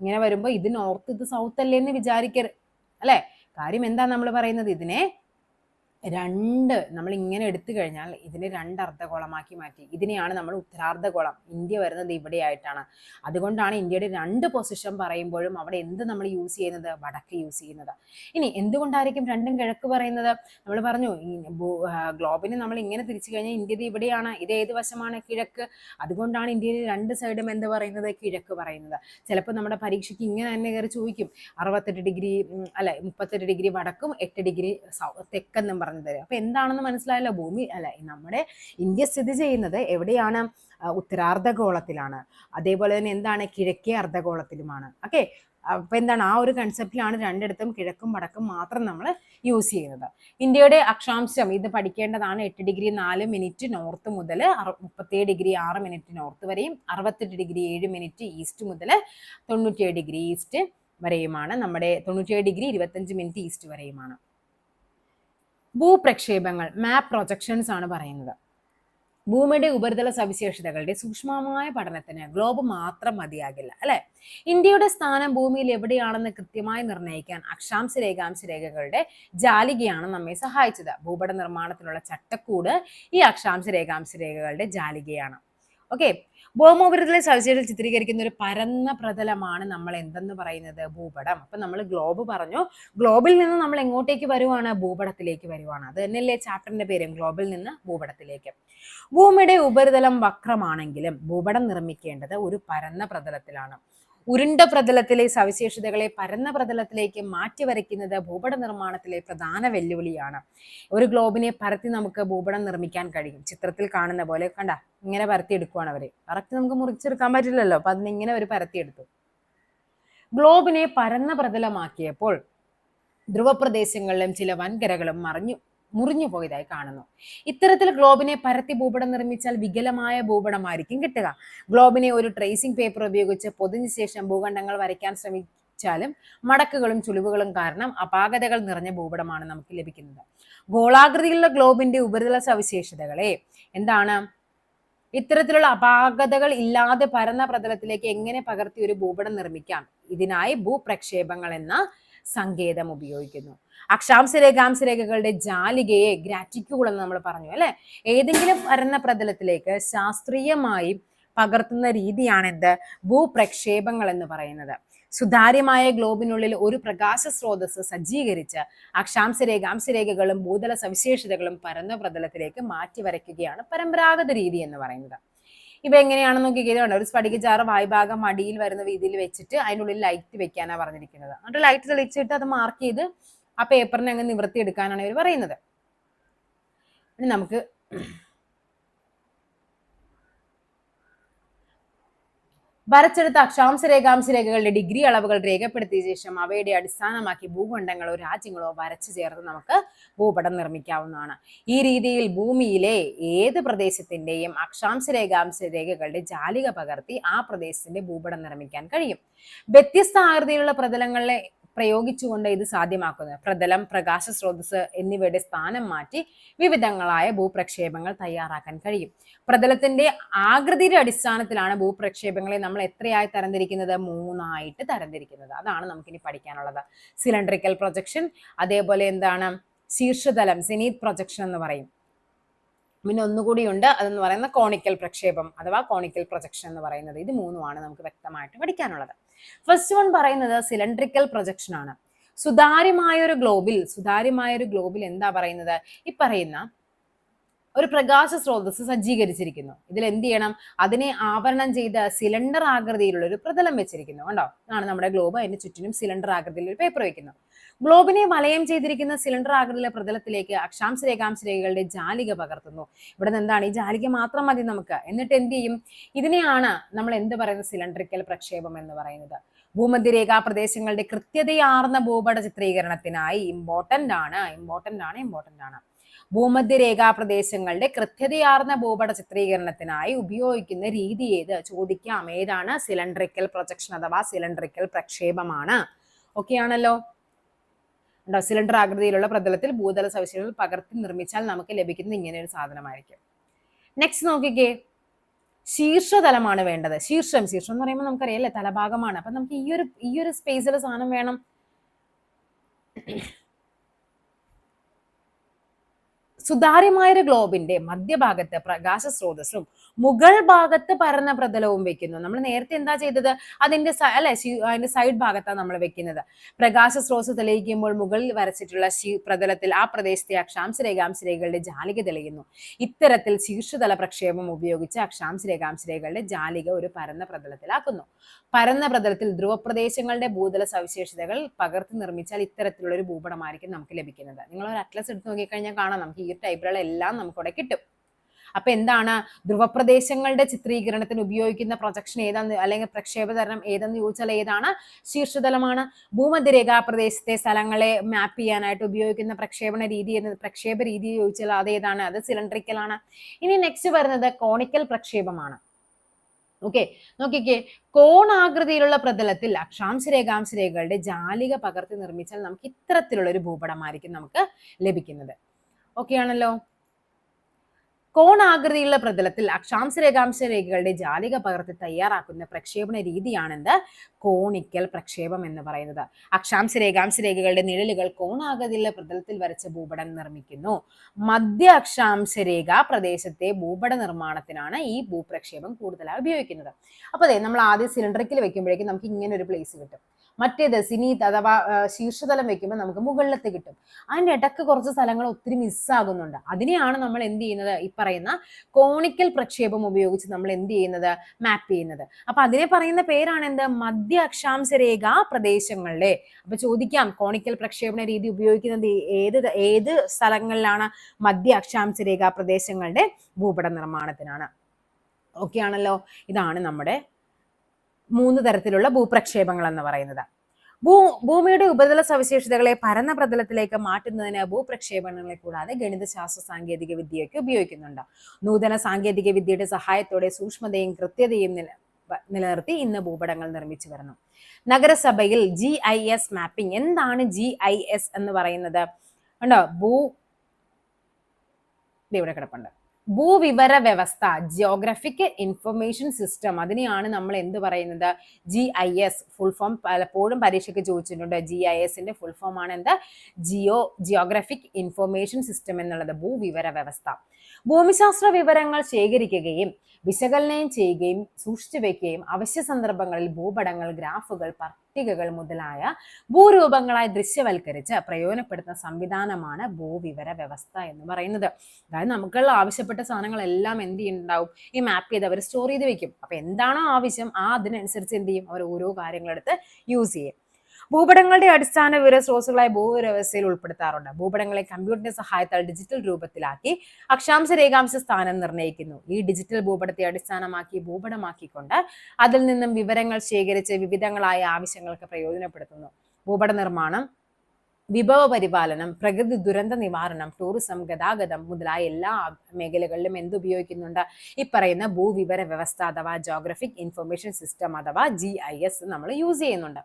ഇങ്ങനെ വരുമ്പോൾ ഇത് നോർത്ത് ഇത് സൗത്ത് അല്ലേ എന്ന് വിചാരിക്കരുത്. അല്ലെ? കാര്യം എന്താ നമ്മൾ പറയുന്നത്? ഇതിനെ രണ്ട് നമ്മൾ ഇങ്ങനെ എടുത്തു കഴിഞ്ഞാൽ ഇതിനെ രണ്ട് അർദ്ധഗോളമാക്കി മാറ്റി. ഇതിനെയാണ് നമ്മൾ ഉത്തരാർദ്ധഗോളം. ഇന്ത്യ വരുന്നത് ഇവിടെയായിട്ടാണ്. അതുകൊണ്ടാണ് ഇന്ത്യയുടെ രണ്ട് പൊസിഷൻ പറയുമ്പോഴും അവിടെ എന്ത് നമ്മൾ യൂസ് ചെയ്യുന്നത്? വടക്ക് യൂസ് ചെയ്യുന്നത്. ഇനി എന്തുകൊണ്ടായിരിക്കും രണ്ടും കിഴക്ക് പറയുന്നത്? നമ്മൾ പറഞ്ഞു ഗ്ലോബിനെ നമ്മൾ ഇങ്ങനെ തിരിച്ചു കഴിഞ്ഞാൽ ഇന്ത്യയുടെ ഇവിടെയാണ് ഇത് ഏത് വശമാണ് കിഴക്ക്? അതുകൊണ്ടാണ് ഇന്ത്യയിൽ രണ്ട് സൈഡും എന്ത് പറയുന്നത്? കിഴക്ക് പറയുന്നത്. ചിലപ്പോൾ നമ്മുടെ പരീക്ഷയ്ക്ക് ഇങ്ങനെ തന്നെ കയറി ചോദിക്കും. അറുപത്തെട്ട് ഡിഗ്രി അല്ലെ മുപ്പത്തെട്ട് ഡിഗ്രി വടക്കും എട്ട് ഡിഗ്രി തെക്കെന്നും തെക്കെന്നും പറഞ്ഞു തരും. അപ്പൊ എന്താണെന്ന് മനസ്സിലായല്ലോ? ഭൂമി അല്ല നമ്മുടെ ഇന്ത്യ സ്ഥിതി ചെയ്യുന്നത് എവിടെയാണ്? ഉത്തരാർദ്ധഗോളത്തിലാണ്. അതേപോലെ തന്നെ എന്താണ്? കിഴക്കേ അർദ്ധഗോളത്തിലുമാണ്. ഓക്കെ അപ്പൊ എന്താണ്? ആ ഒരു കൺസെപ്റ്റിലാണ് രണ്ടിടത്തും കിഴക്കും വടക്കും മാത്രം നമ്മൾ യൂസ് ചെയ്യുന്നത്. ഇന്ത്യയുടെ അക്ഷാംശം ഇത് പഠിക്കേണ്ടതാണ് എട്ട് ഡിഗ്രി നാല് മിനിറ്റ് നോർത്ത് മുതൽ മുപ്പത്തേഴ് ഡിഗ്രി ആറ് മിനിറ്റ് നോർത്ത് വരെയും അറുപത്തെട്ട് ഡിഗ്രി ഏഴ് മിനിറ്റ് ഈസ്റ്റ് മുതൽ തൊണ്ണൂറ്റിയേഴ് ഡിഗ്രി ഈസ്റ്റ് വരെയുമാണ്. നമ്മുടെ തൊണ്ണൂറ്റിയേഴ് ഡിഗ്രി ഇരുപത്തഞ്ച് മിനിറ്റ് ഈസ്റ്റ് വരെയുമാണ്. ഭൂപ്രക്ഷേപങ്ങൾ മാപ്പ് പ്രൊജക്ഷൻസ് ആണ് പറയുന്നത്. ഭൂമിയുടെ ഉപരിതല സവിശേഷതകളുടെ സൂക്ഷ്മമായ പഠനത്തിന് ഗ്ലോബ് മാത്രം മതിയാകില്ല അല്ലെ? ഇന്ത്യയുടെ സ്ഥാനം ഭൂമിയിൽ എവിടെയാണെന്ന് കൃത്യമായി നിർണയിക്കാൻ അക്ഷാംശ രേഖാംശ രേഖകളുടെ ജാലികയാണ് നമ്മെ സഹായിച്ചത്. ഭൂപട നിർമ്മാണത്തിനുള്ള ചട്ടക്കൂട് ഈ അക്ഷാംശ രേഖാംശ രേഖകളുടെ ജാലികയാണ്. ഓക്കെ ഭൗമോപരിതല സവിശേഷത ചിത്രീകരിക്കുന്ന ഒരു പരന്ന പ്രതലമാണ് നമ്മൾ എന്തെന്ന് പറയുന്നത്? ഭൂപടം. അപ്പൊ നമ്മൾ ഗ്ലോബ് പറഞ്ഞു. ഗ്ലോബിൽ നിന്ന് നമ്മൾ എങ്ങോട്ടേക്ക് വരുവാണ്? ഭൂപടത്തിലേക്ക് വരുവാണ്. അത് തന്നെയല്ലേ ചാപ്റ്ററിന്റെ പേരും. ഗ്ലോബിൽ നിന്ന് ഭൂപടത്തിലേക്ക്. ഭൂമിയുടെ ഉപരിതലം വക്രമാണെങ്കിലും ഭൂപടം നിർമ്മിക്കേണ്ടത് ഒരു പരന്ന പ്രതലത്തിലാണ്. ഉരുണ്ട പ്രതലത്തിലെ സവിശേഷതകളെ പരന്ന പ്രതലത്തിലേക്ക് മാറ്റി വരയ്ക്കുന്നത് ഭൂപട നിർമ്മാണത്തിലെ പ്രധാന വെല്ലുവിളിയാണ്. ഒരു ഗ്ലോബിനെ പരത്തി നമുക്ക് ഭൂപടം നിർമ്മിക്കാൻ കഴിയും. ചിത്രത്തിൽ കാണുന്ന പോലെ കണ്ട ഇങ്ങനെ പരത്തി എടുക്കുവാണ് അവർ. കറക്റ്റ് നമുക്ക് മുറിച്ചെടുക്കാൻ പറ്റില്ലല്ലോ അപ്പൊ അതിനിങ്ങനെ അവർ പരത്തിയെടുത്തു ഗ്ലോബിനെ പരന്ന പ്രതലമാക്കിയപ്പോൾ ധ്രുവപ്രദേശങ്ങളിലും ചില വൻകരകളും മറിഞ്ഞു മുറിഞ്ഞു പോയതായി കാണുന്നു. ഇത്തരത്തിൽ ഗ്ലോബിനെ പരത്തി ഭൂപടം നിർമ്മിച്ചാൽ വികലമായ ഭൂപടമായിരിക്കും കിട്ടുക. ഗ്ലോബിനെ ഒരു ട്രേസിംഗ് പേപ്പർ ഉപയോഗിച്ച് പൊതിഞ്ഞ ശേഷം ഭൂഖണ്ഡങ്ങൾ വരയ്ക്കാൻ ശ്രമിച്ചാലും മടക്കുകളും ചുളിവുകളും കാരണം അപാകതകൾ നിറഞ്ഞ ഭൂപടമാണ് നമുക്ക് ലഭിക്കുന്നത്. ഗോളാകൃതിയിലുള്ള ഗ്ലോബിന്റെ ഉപരിതല സവിശേഷതകളെ എന്താണ്? ഇത്തരത്തിലുള്ള അപാകതകൾ ഇല്ലാതെ പരന്ന പ്രതലത്തിലേക്ക് എങ്ങനെ പകർത്തി ഒരു ഭൂപടം നിർമ്മിക്കാം? ഇതിനായി ഭൂപ്രക്ഷേപങ്ങൾ എന്ന സങ്കേതം ഉപയോഗിക്കുന്നു. അക്ഷാംശ രേഖാംശ രേഖകളുടെ ജാലികയെ ഗ്രാറ്റിക്യൂൾ എന്ന് നമ്മൾ പറഞ്ഞു അല്ലെ? ഏതെങ്കിലും പരന്ന പ്രതലത്തിലേക്ക് ശാസ്ത്രീയമായി പകർത്തുന്ന രീതിയാണ് എന്ത്? ഭൂപ്രക്ഷേപങ്ങൾ എന്ന് പറയുന്നത്. സുതാര്യമായ ഗ്ലോബിനുള്ളിൽ ഒരു പ്രകാശ സ്രോതസ് സജ്ജീകരിച്ച് അക്ഷാംശ രേഖാംശ രേഖകളും ഭൂതല സവിശേഷതകളും പരന്ന പ്രതലത്തിലേക്ക് മാറ്റി വരയ്ക്കുകയാണ് പരമ്പരാഗത രീതി എന്ന് പറയുന്നത്. ഇവ എങ്ങനെയാണെന്ന് നോക്കിക്കഴിഞ്ഞാൽ ഒരു സ്ഫടികജാറ് വായ്ഭാഗം മടിയിൽ വരുന്ന രീതിയിൽ വെച്ചിട്ട് അതിനുള്ളിൽ ലൈറ്റ് വെക്കാനാണ് പറഞ്ഞിരിക്കുന്നത്. എന്നിട്ട് ലൈറ്റ് തെളിച്ചിട്ട് അത് മാർക്ക് ചെയ്ത് ആ പേപ്പറിനെ അങ്ങ് നിവർത്തിയെടുക്കാനാണ് ഇവർ പറയുന്നത്. ഇനി നമുക്ക് വരച്ചെടുത്ത അക്ഷാംശ രേഖാംശ രേഖകളുടെ ഡിഗ്രി അളവുകൾ രേഖപ്പെടുത്തിയ ശേഷം അവയുടെ അടിസ്ഥാനമാക്കി ഭൂഖണ്ഡങ്ങളോ രാജ്യങ്ങളോ വരച്ചു ചേർത്ത് നമുക്ക് ഭൂപടം നിർമ്മിക്കാവുന്നതാണ്. ഈ രീതിയിൽ ഭൂമിയിലെ ഏത് പ്രദേശത്തിന്റെയും അക്ഷാംശ രേഖാംശ രേഖകളുടെ ജാലിക പകർത്തി ആ പ്രദേശത്തിന്റെ ഭൂപടം നിർമ്മിക്കാൻ കഴിയും. വ്യത്യസ്ത ആകൃതിയിലുള്ള പ്രതലങ്ങളെ പ്രയോഗിച്ചുകൊണ്ട് ഇത് സാധ്യമാക്കുന്നത്. പ്രതലം പ്രകാശ സ്രോതസ് എന്നിവയുടെ സ്ഥാനം മാറ്റി വിവിധങ്ങളായ ഭൂപ്രക്ഷേപങ്ങൾ തയ്യാറാക്കാൻ കഴിയും. പ്രതലത്തിന്റെ ആകൃതിയുടെ അടിസ്ഥാനത്തിലാണ് ഭൂപ്രക്ഷേപങ്ങളെ നമ്മൾ എത്രയായി തരംതിരിക്കുന്നത്? മൂന്നായിട്ട് തരംതിരിക്കുന്നത്. അതാണ് നമുക്കിനി പഠിക്കാനുള്ളത്. സിലിണ്ടറിക്കൽ പ്രൊജക്ഷൻ അതേപോലെ എന്താണ്? ശീർഷതലം സെനീത് പ്രൊജക്ഷൻ എന്ന് പറയും. പിന്നെ ഒന്നുകൂടിയുണ്ട് അതെന്ന് പറയുന്ന കോണിക്കൽ പ്രക്ഷേപം അഥവാ കോണിക്കൽ പ്രൊജക്ഷൻ എന്ന് പറയുന്നത്. ഇത് മൂന്നുമാണ് നമുക്ക് വ്യക്തമായിട്ട് പഠിക്കാനുള്ളത്. ഫസ്റ്റ് വൺ പറയുന്നത് സിലിണ്ട്രിക്കൽ പ്രൊജക്ഷൻ ആണ്. സുതാര്യമായ ഒരു ഗ്ലോബിൽ സുതാര്യമായ ഒരു ഗ്ലോബിൽ എന്താ പറയുന്നത്? ഈ പറയുന്ന ഒരു പ്രകാശ സ്രോതസ് സജ്ജീകരിച്ചിരിക്കുന്നു. ഇതിൽ എന്ത് ചെയ്യണം? അതിനെ ആവരണം ചെയ്ത സിലിണ്ടർ ആകൃതിയിലുള്ള ഒരു പ്രതലം വെച്ചിരിക്കുന്നു. കണ്ടോ? ആണ് നമ്മുടെ ഗ്ലോബ് അതിന് ചുറ്റിനും സിലിണ്ടർ ആകൃതിയിൽ ഒരു പേപ്പർ വെക്കുന്നു. ഗ്ലോബിനെ വലയം ചെയ്തിരിക്കുന്ന സിലിണ്ടർ ആകൃതിയിലെ പ്രതലത്തിലേക്ക് അക്ഷാംശ രേഖാംശ രേഖകളുടെ ജാലിക പകർത്തുന്നു. ഇവിടെ നിന്ന് എന്താണ്? ഈ ജാലിക മാത്രം മതി നമുക്ക്. എന്നിട്ട് എന്ത് ചെയ്യും? ഇതിനെയാണ് നമ്മൾ എന്ത് പറയുന്നത്? സിലിണ്ടറിക്കൽ പ്രക്ഷേപം എന്ന് പറയുന്നത്. ഭൂമധ്യരേഖാ പ്രദേശങ്ങളുടെ കൃത്യതയാർന്ന ഭൂപട ചിത്രീകരണത്തിനായി ഇമ്പോർട്ടന്റ് ആണ് ഇമ്പോർട്ടന്റ് ആണ് ഇമ്പോർട്ടന്റ് ആണ്. ഭൂമധ്യരേഖാ പ്രദേശങ്ങളുടെ കൃത്യതയാർന്ന ഭൂപട ചിത്രീകരണത്തിനായി ഉപയോഗിക്കുന്ന രീതി ഏത്? ചോദിക്കാം. ഏതാണ്? സിലിണ്ടറിക്കൽ പ്രൊജക്ഷൻ അഥവാ സിലിണ്ടറിക്കൽ പ്രക്ഷേപമാണ്. ഓക്കെ ആണല്ലോ? ഉണ്ടോ? സിലിണ്ടർ ആകൃതിയിലുള്ള പ്രതലത്തിൽ ഭൂതല സവിശേഷതകൾ പകർത്തി നിർമ്മിച്ചാൽ നമുക്ക് ലഭിക്കുന്നത് ഇങ്ങനെ ഒരു സാധനമായിരിക്കും. നെക്സ്റ്റ് നോക്കിക്കേ. ശീർഷതലമാണ് വേണ്ടത്. ശീർഷം ശീർഷം എന്ന് പറയുമ്പോൾ നമുക്കറിയാം അല്ലേ? തലഭാഗമാണ്. അപ്പൊ നമുക്ക് ഈ ഒരു ഈ ഒരു സ്പേസിൽ സാധനം വേണം. സുതാര്യമായ ഒരു ഗ്ലോബിന്റെ മധ്യഭാഗത്ത് പ്രകാശ സ്രോതസ്സും മുകൾ ഭാഗത്ത് പരന്ന പ്രതലവും വെക്കുന്നു. നമ്മൾ നേരത്തെ എന്താ ചെയ്തത്? അതിന്റെ അല്ലെ അതിന്റെ സൈഡ് ഭാഗത്താണ് നമ്മൾ വെക്കുന്നത്. പ്രകാശ സ്രോസ് തെളിയിക്കുമ്പോൾ മുകളിൽ വരച്ചിട്ടുള്ള പ്രതലത്തിൽ ആ പ്രദേശത്തെ അക്ഷാംശ രേഖാംശ രേഖകളുടെ ജാലിക തെളിയുന്നു. ഇത്തരത്തിൽ ശീർഷതല പ്രക്ഷേപം ഉപയോഗിച്ച് അക്ഷാംശ രേഖാംശ രേഖകളുടെ ജാലിക ഒരു പരന്ന പ്രതലത്തിലാക്കുന്നു. പരന്ന പ്രതലത്തിൽ ധ്രുവപ്രദേശങ്ങളുടെ ഭൂതല സവിശേഷതകൾ പകർത്തി നിർമ്മിച്ചാൽ ഇത്തരത്തിലുള്ള ഒരു ഭൂപടമായിരിക്കും നമുക്ക് ലഭിക്കുന്നത്. നിങ്ങൾ ഒരു അറ്റ്ലസ് എടുത്ത് നോക്കിക്കഴിഞ്ഞാൽ കാണാം. നമുക്ക് ഈ ടൈപ്പിലുള്ള എല്ലാം നമുക്കിവിടെ കിട്ടും. അപ്പൊ എന്താണ് ധ്രുവപ്രദേശങ്ങളുടെ ചിത്രീകരണത്തിന് ഉപയോഗിക്കുന്ന പ്രൊജക്ഷൻ ഏതാന്ന് അല്ലെങ്കിൽ പ്രക്ഷേപതരണം ഏതെന്ന് ചോദിച്ചാൽ ഏതാണ്? ശീർഷതലമാണ്. ഭൂമധ്യരേഖാ പ്രദേശത്തെ സ്ഥലങ്ങളെ മാപ്പ് ചെയ്യാനായിട്ട് ഉപയോഗിക്കുന്ന പ്രക്ഷേപണ രീതി എന്ന് പ്രക്ഷേപ രീതി ചോദിച്ചാൽ അതേതാണ് അത് സിലിണ്ടറിക്കൽ ആണ്. ഇനി നെക്സ്റ്റ് വരുന്നത് കോണിക്കൽ പ്രക്ഷേപമാണ്. ഓക്കെ നോക്കിക്കേ കോണാകൃതിയിലുള്ള പ്രതലത്തിൽ അക്ഷാംശ രേഖാംശ രേഖകളുടെ ജാലിക പകർത്തി നിർമ്മിച്ചാൽ നമുക്ക് ഇത്തരത്തിലുള്ള ഒരു ഭൂപടമായിരിക്കും നമുക്ക് ലഭിക്കുന്നത്. ഓക്കെ ആണല്ലോ? കോണാകൃതിയുള്ള പ്രതലത്തിൽ അക്ഷാംശ രേഖാംശ രേഖകളുടെ ജാലിക പകർത്തി തയ്യാറാക്കുന്ന പ്രക്ഷേപണ രീതിയാണെന്ത്? കോണിക്കൽ പ്രക്ഷേപം എന്ന് പറയുന്നത്. അക്ഷാംശ രേഖാംശ രേഖകളുടെ നിഴലുകൾ കോണാകൃതിയുള്ള പ്രതലത്തിൽ വരച്ച ഭൂപടം നിർമ്മിക്കുന്നു. മധ്യ അക്ഷാംശ രേഖ പ്രദേശത്തെ ഭൂപട നിർമ്മാണത്തിനാണ് ഈ ഭൂപ്രക്ഷേപം കൂടുതലായി ഉപയോഗിക്കുന്നത്. അപ്പൊ അതെ നമ്മൾ ആദ്യം സിലിണ്ടറിക്കൽ വെക്കുമ്പോഴേക്കും നമുക്ക് ഇങ്ങനെ ഒരു പ്ലേസ് കിട്ടും. മറ്റേത് സിനിത് അഥവാ ശീർഷതലം വെക്കുമ്പോൾ നമുക്ക് മുകളിലത്ത് കിട്ടും. അതിന്റെ ഇടയ്ക്ക് കുറച്ച് സ്ഥലങ്ങൾ ഒത്തിരി മിസ്സാകുന്നുണ്ട് അതിനെയാണ് നമ്മൾ എന്ത് ചെയ്യുന്നത്? ഈ പറയുന്ന കോണിക്കൽ പ്രക്ഷേപം ഉപയോഗിച്ച് നമ്മൾ എന്ത് ചെയ്യുന്നത്? മാപ്പ് ചെയ്യുന്നത്. അപ്പൊ അതിനെ പറയുന്ന പേരാണ് എന്ത്? മധ്യ അക്ഷാംശ രേഖ പ്രദേശങ്ങളിലെ. അപ്പൊ ചോദിക്കാം കോണിക്കൽ പ്രക്ഷേപണ രീതി ഉപയോഗിക്കുന്നത് ഏത് ഏത് സ്ഥലങ്ങളിലാണ് മധ്യ അക്ഷാംശ രേഖ പ്രദേശങ്ങളുടെ ഭൂപട നിർമ്മാണത്തിനാണ് ഓക്കെ ആണല്ലോ. ഇതാണ് നമ്മുടെ മൂന്ന് തരത്തിലുള്ള ഭൂപ്രക്ഷേപങ്ങൾ എന്ന് പറയുന്നത്. ഭൂ ഭൂമിയുടെ ഉപരിതല സവിശേഷതകളെ പരന്ന പ്രതലത്തിലേക്ക് മാറ്റുന്നതിന് ഭൂപ്രക്ഷേപണങ്ങളെ കൂടാതെ ഗണിതശാസ്ത്ര സാങ്കേതിക വിദ്യയൊക്കെ ഉപയോഗിക്കുന്നുണ്ട്. നൂതന സാങ്കേതിക വിദ്യയുടെ സഹായത്തോടെ സൂക്ഷ്മതയും കൃത്യതയും നില നിലനിർത്തി ഇന്ന് ഭൂപടങ്ങൾ നിർമ്മിച്ചു വരുന്നു. നഗരസഭയിൽ ജി ഐ എസ് മാപ്പിംഗ് എന്താണ് ജി ഐ എസ് എന്ന് പറയുന്നത്? ഉണ്ടോ? ഭൂ ഇവിടെ കിടപ്പുണ്ട്. ഭൂവിവര വ്യവസ്ഥ ജിയോഗ്രഫിക് ഇൻഫർമേഷൻ സിസ്റ്റം അതിനെയാണ് നമ്മൾ എന്ത് പറയുന്നത്? G I S full form പലപ്പോഴും പരീക്ഷയ്ക്ക് ചോദിച്ചിട്ടുണ്ട്. ജി ഐ എസിന്റെ ഫുൾ ഫോം ആണ് എന്ത്? ജിയോ ജിയോഗ്രഫിക് ഇൻഫർമേഷൻ സിസ്റ്റം എന്നുള്ളത് ഭൂവിവര വ്യവസ്ഥ. ഭൂമിശാസ്ത്ര വിവരങ്ങൾ ശേഖരിക്കുകയും വിശകലനം ചെയ്യുകയും സൂക്ഷിച്ചു വെക്കുകയും അവശ്യ സന്ദർഭങ്ങളിൽ ഭൂപടങ്ങൾ ഗ്രാഫുകൾ പട്ടികകൾ മുതലായ ഭൂരൂപങ്ങളായി ദൃശ്യവൽക്കരിച്ച് പ്രയോജനപ്പെടുത്തുന്ന സംവിധാനമാണ് ഭൂവിവര വ്യവസ്ഥ എന്ന് പറയുന്നത്. അതായത് നമുക്കുള്ള ആവശ്യപ്പെട്ട സാധനങ്ങളെല്ലാം എന്ത് ചെയ്യുന്നുണ്ടാവും? ഈ മാപ്പ് ചെയ്ത് അവർ സ്റ്റോർ ചെയ്ത് വെക്കും. അപ്പൊ എന്താണോ ആവശ്യം? ആ അതിനനുസരിച്ച് എന്ത് ചെയ്യും? അവർ ഓരോ കാര്യങ്ങളെടുത്ത് യൂസ് ചെയ്യും. ഭൂപടങ്ങളുടെ അടിസ്ഥാന വിവര സ്രോതസ്സുകളായ ഭൂവിരവസ്ഥയിൽ ഉൾപ്പെടുത്താറുണ്ട്. ഭൂപടങ്ങളെ കമ്പ്യൂട്ടറിന്റെ സഹായത്താൽ ഡിജിറ്റൽ രൂപത്തിലാക്കി അക്ഷാംശ രേഖാംശ സ്ഥാനം നിർണയിക്കുന്നു. ഈ ഡിജിറ്റൽ ഭൂപടത്തെ അടിസ്ഥാനമാക്കി ഭൂപടമാക്കിക്കൊണ്ട് അതിൽ നിന്നും വിവരങ്ങൾ ശേഖരിച്ച് വിവിധങ്ങളായ ആവശ്യങ്ങൾക്ക് പ്രയോജനപ്പെടുത്തുന്നു. ഭൂപട നിർമ്മാണം വിഭവ പരിപാലനം പ്രകൃതി ദുരന്ത നിവാരണം ടൂറിസം ഗതാഗതം മുതലായ എല്ലാ മേഖലകളിലും എന്തുപയോഗിക്കുന്നുണ്ട് ഈ പറയുന്ന ഭൂവിവര വ്യവസ്ഥ അഥവാ ജോഗ്രഫിക് ഇൻഫർമേഷൻ സിസ്റ്റം അഥവാ ജി നമ്മൾ യൂസ് ചെയ്യുന്നുണ്ട്.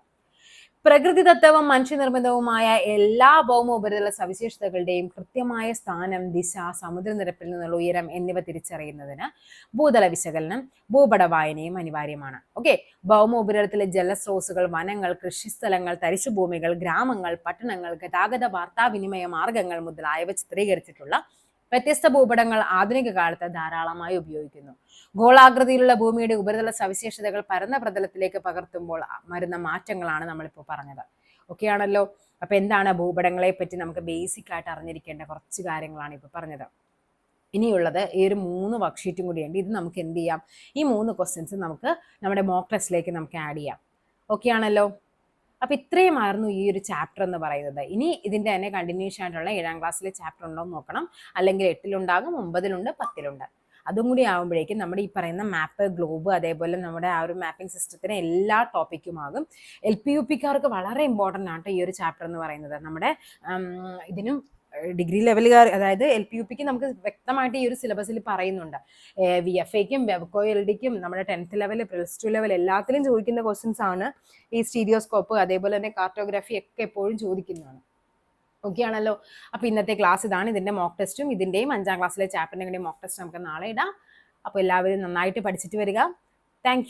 പ്രകൃതിദത്തവും മനുഷ്യനിർമ്മിതവുമായ എല്ലാ ഭൗമ ഉപരിതല സവിശേഷതകളുടെയും കൃത്യമായ സ്ഥാനം ദിശ സമുദ്രനിരപ്പിൽ നിന്നുള്ള ഉയരം എന്നിവ തിരിച്ചറിയുന്നതിന് ഭൂതല വിശകലനം ഭൂപട വായനയും അനിവാര്യമാണ്. ഓക്കെ ഭൗമ ഉപരിതലത്തിലെ ജലസ്രോതസ്സുകൾ വനങ്ങൾ കൃഷിസ്ഥലങ്ങൾ തരിശുഭൂമികൾ ഗ്രാമങ്ങൾ പട്ടണങ്ങൾ ഗതാഗത വാർത്താവിനിമയ മാർഗങ്ങൾ മുതലായവ ചിത്രീകരിച്ചിട്ടുള്ള വ്യത്യസ്ത ഭൂപടങ്ങൾ ആധുനിക കാലത്ത് ധാരാളമായി ഉപയോഗിക്കുന്നു. ഗോളാകൃതിയിലുള്ള ഭൂമിയുടെ ഉപരിതല സവിശേഷതകൾ പരന്ന പ്രതലത്തിലേക്ക് പകർത്തുമ്പോൾ വരുന്ന മാറ്റങ്ങളാണ് നമ്മളിപ്പോൾ പറഞ്ഞത്. ഓക്കെയാണല്ലോ അപ്പൊ എന്താണ് ഭൂപടങ്ങളെ പറ്റി നമുക്ക് ബേസിക് ആയിട്ട് അറിഞ്ഞിരിക്കേണ്ട കുറച്ച് കാര്യങ്ങളാണ് ഇപ്പൊ പറഞ്ഞത്. ഇനിയുള്ളത് ഈ ഒരു മൂന്ന് വർക്ക്ഷീറ്റും കൂടിയുണ്ട്. ഇത് നമുക്ക് എന്ത് ചെയ്യാം? ഈ മൂന്ന് ക്വസ്റ്റ്യൻസ് നമുക്ക് നമ്മുടെ മോക്ക് ടെസ്റ്റിലേക്ക് നമുക്ക് ആഡ് ചെയ്യാം. ഓക്കെ ആണല്ലോ? അപ്പൊ ഇത്രയുമായിരുന്നു ഈ ഒരു ചാപ്റ്റർ എന്ന് പറയുന്നത്. ഇനി ഇതിന്റെ തന്നെ കണ്ടിന്യൂഷൻ ആയിട്ടുള്ള ഏഴാം ക്ലാസ്സിലെ ചാപ്റ്റർ ഉണ്ടോ എന്ന് നോക്കണം. അല്ലെങ്കിൽ എട്ടിലുണ്ടാകും ഒമ്പതിലുണ്ട് പത്തിലുണ്ട്. അതും കൂടി ആകുമ്പോഴേക്കും നമ്മുടെ ഈ പറയുന്ന മാപ്പ് ഗ്ലോബ് അതേപോലെ നമ്മുടെ ആ ഒരു മാപ്പിംഗ് സിസ്റ്റത്തിന് എല്ലാ ടോപ്പിക്കും ആകും എൽ പി യു പിക്കാർക്ക് വളരെ ഇമ്പോർട്ടന്റ് ആണ് ഈ ഒരു ചാപ്റ്റർ എന്ന് പറയുന്നത്. നമ്മുടെ ഇതിനും ഡിഗ്രി ലെവലുകാർ അതായത് എൽ പി യു പിക്ക് നമുക്ക് വ്യക്തമായിട്ട് ഈ ഒരു സിലബസിൽ പറയുന്നുണ്ട്. വി എഫ് എക്കും വെബ്കോ എൽ ഡിക്കും നമ്മുടെ tenth level plus two level എല്ലാത്തിലും ചോദിക്കുന്ന ക്വസ്റ്റ്യൻസ് ആണ് ഈ സ്റ്റീരിയോസ്കോപ്പ് അതേപോലെ തന്നെ കാർട്ടോഗ്രാഫി ഒക്കെ എപ്പോഴും ചോദിക്കുന്നതാണ്. ഓക്കെ ആണല്ലോ? അപ്പോൾ ഇന്നത്തെ ക്ലാസ് ഇതാണ് ഇതിന്റെ മോക്ക് ടെസ്റ്റും ഇതിന്റെയും അഞ്ചാം ക്ലാസ്സിലെ ചാപ്റ്ററിന്റെ മോക്ക് ടെസ്റ്റ് നമുക്ക് നാളെ ഇടാം. അപ്പോൾ എല്ലാവരും നന്നായിട്ട് പഠിച്ചിട്ട് വരിക. താങ്ക്